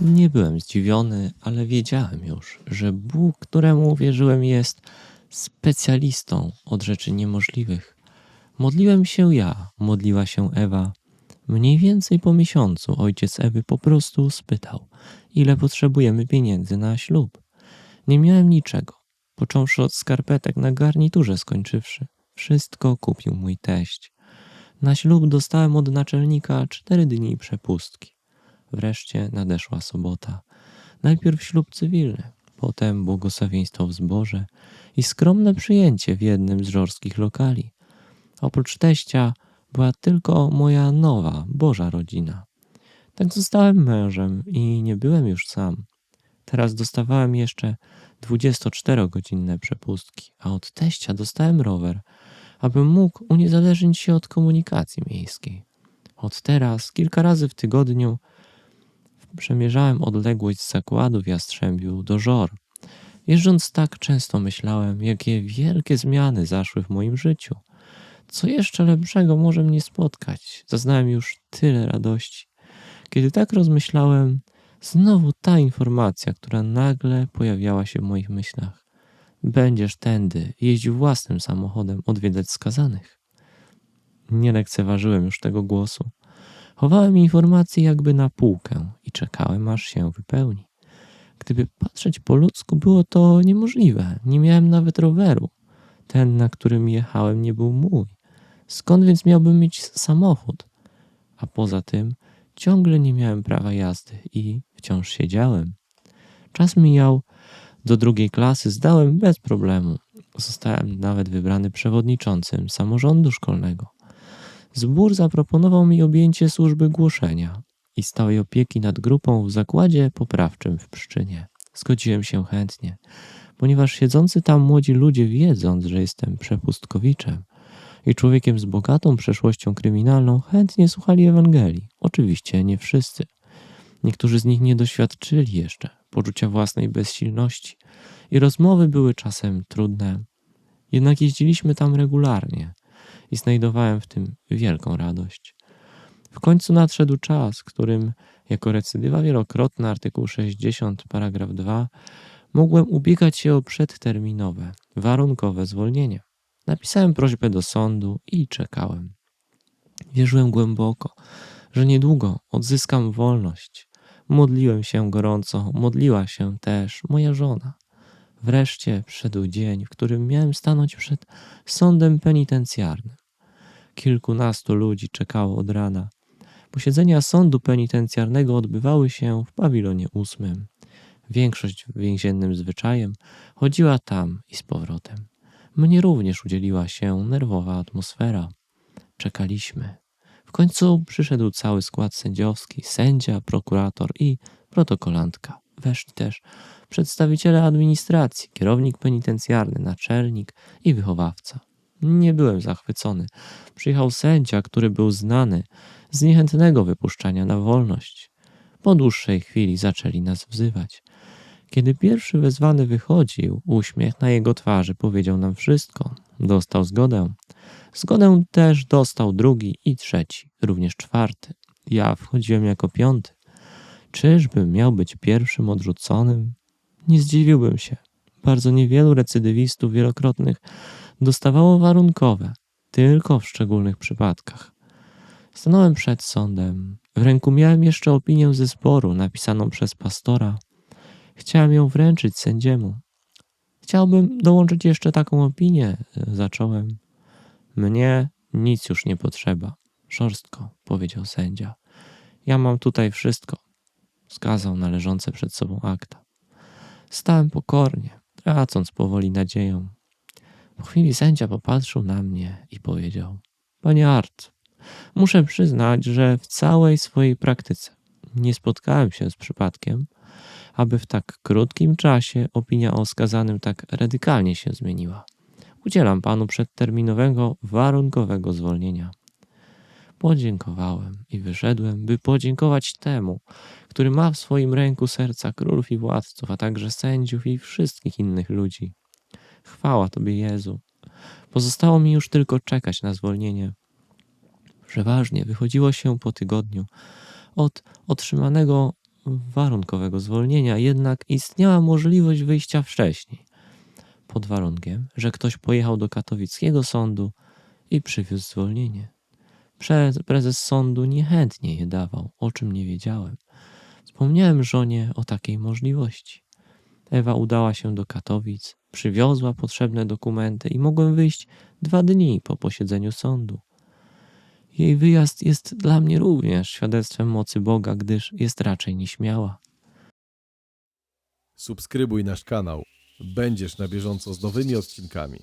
Nie byłem zdziwiony, ale wiedziałem już, że Bóg, któremu uwierzyłem, jest specjalistą od rzeczy niemożliwych. Modliłem się ja, modliła się Ewa. Mniej więcej po miesiącu ojciec Ewy po prostu spytał, ile potrzebujemy pieniędzy na ślub. Nie miałem niczego, począwszy od skarpetek na garniturze skończywszy. Wszystko kupił mój teść. Na ślub dostałem od naczelnika cztery dni przepustki. Wreszcie nadeszła sobota. Najpierw ślub cywilny, potem błogosławieństwo w zborze i skromne przyjęcie w jednym z żorskich lokali. Oprócz teścia była tylko moja nowa, Boża rodzina. Tak zostałem mężem i nie byłem już sam. Teraz dostawałem jeszcze 24-godzinne przepustki, a od teścia dostałem rower, abym mógł uniezależnić się od komunikacji miejskiej. Od teraz kilka razy w tygodniu przemierzałem odległość z zakładu w Jastrzębiu do Żor. Jeżdżąc tak często myślałem, jakie wielkie zmiany zaszły w moim życiu. Co jeszcze lepszego może mnie spotkać? Zaznałem już tyle radości. Kiedy tak rozmyślałem, znowu ta informacja, która nagle pojawiała się w moich myślach. Będziesz tędy jeździł własnym samochodem odwiedzać skazanych. Nie lekceważyłem już tego głosu. Chowałem informacje jakby na półkę i czekałem, aż się wypełni. Gdyby patrzeć po ludzku, było to niemożliwe. Nie miałem nawet roweru. Ten, na którym jechałem, nie był mój. Skąd więc miałbym mieć samochód? A poza tym, ciągle nie miałem prawa jazdy i wciąż siedziałem. Czas mijał. Do drugiej klasy zdałem bez problemu. Zostałem nawet wybrany przewodniczącym samorządu szkolnego. Zbór zaproponował mi objęcie służby głoszenia i stałej opieki nad grupą w zakładzie poprawczym w Pszczynie. Zgodziłem się chętnie, ponieważ siedzący tam młodzi ludzie, wiedząc, że jestem przepustkowiczem i człowiekiem z bogatą przeszłością kryminalną, chętnie słuchali Ewangelii. Oczywiście nie wszyscy. Niektórzy z nich nie doświadczyli jeszcze poczucia własnej bezsilności i rozmowy były czasem trudne. Jednak jeździliśmy tam regularnie i znajdowałem w tym wielką radość. W końcu nadszedł czas, którym jako recydywa wielokrotna artykuł 60 paragraf 2 mogłem ubiegać się o przedterminowe, warunkowe zwolnienie. Napisałem prośbę do sądu i czekałem. Wierzyłem głęboko, że niedługo odzyskam wolność. Modliłem się gorąco, modliła się też moja żona. Wreszcie przyszedł dzień, w którym miałem stanąć przed sądem penitencjarnym. Kilkunastu ludzi czekało od rana. Posiedzenia sądu penitencjarnego odbywały się w pawilonie ósmym. Większość więziennym zwyczajem chodziła tam i z powrotem. Mnie również udzieliła się nerwowa atmosfera. Czekaliśmy. W końcu przyszedł cały skład sędziowski, sędzia, prokurator i protokolantka. Weszli też przedstawiciele administracji, kierownik penitencjarny, naczelnik i wychowawca. Nie byłem zachwycony. Przyjechał sędzia, który był znany z niechętnego wypuszczania na wolność. Po dłuższej chwili zaczęli nas wzywać. Kiedy pierwszy wezwany wychodził, uśmiech na jego twarzy powiedział nam wszystko. Dostał zgodę. Zgodę też dostał drugi i trzeci, również czwarty. Ja wchodziłem jako piąty. Czyżbym miał być pierwszym odrzuconym? Nie zdziwiłbym się. Bardzo niewielu recydywistów wielokrotnych dostawało warunkowe, tylko w szczególnych przypadkach. Stanąłem przed sądem. W ręku miałem jeszcze opinię ze zboru, napisaną przez pastora. Chciałem ją wręczyć sędziemu. Chciałbym dołączyć jeszcze taką opinię, zacząłem. Mnie nic już nie potrzeba. Szorstko, powiedział sędzia. Ja mam tutaj wszystko. Wskazał na leżące przed sobą akta. Stałem pokornie, tracąc powoli nadzieję. Po chwili sędzia popatrzył na mnie i powiedział: Panie Art, muszę przyznać, że w całej swojej praktyce nie spotkałem się z przypadkiem, aby w tak krótkim czasie opinia o skazanym tak radykalnie się zmieniła. Udzielam panu przedterminowego, warunkowego zwolnienia. Podziękowałem i wyszedłem, by podziękować temu, który ma w swoim ręku serca królów i władców, a także sędziów i wszystkich innych ludzi. Chwała Tobie, Jezu. Pozostało mi już tylko czekać na zwolnienie. Przeważnie wychodziło się po tygodniu od otrzymanego warunkowego zwolnienia, jednak istniała możliwość wyjścia wcześniej. Pod warunkiem, że ktoś pojechał do katowickiego sądu i przywiózł zwolnienie. Prezes sądu niechętnie je dawał, o czym nie wiedziałem. Wspomniałem żonie o takiej możliwości. Ewa udała się do Katowic, przywiozła potrzebne dokumenty i mogłem wyjść dwa dni po posiedzeniu sądu. Jej wyjazd jest dla mnie również świadectwem mocy Boga, gdyż jest raczej nieśmiała. Subskrybuj nasz kanał. Będziesz na bieżąco z nowymi odcinkami.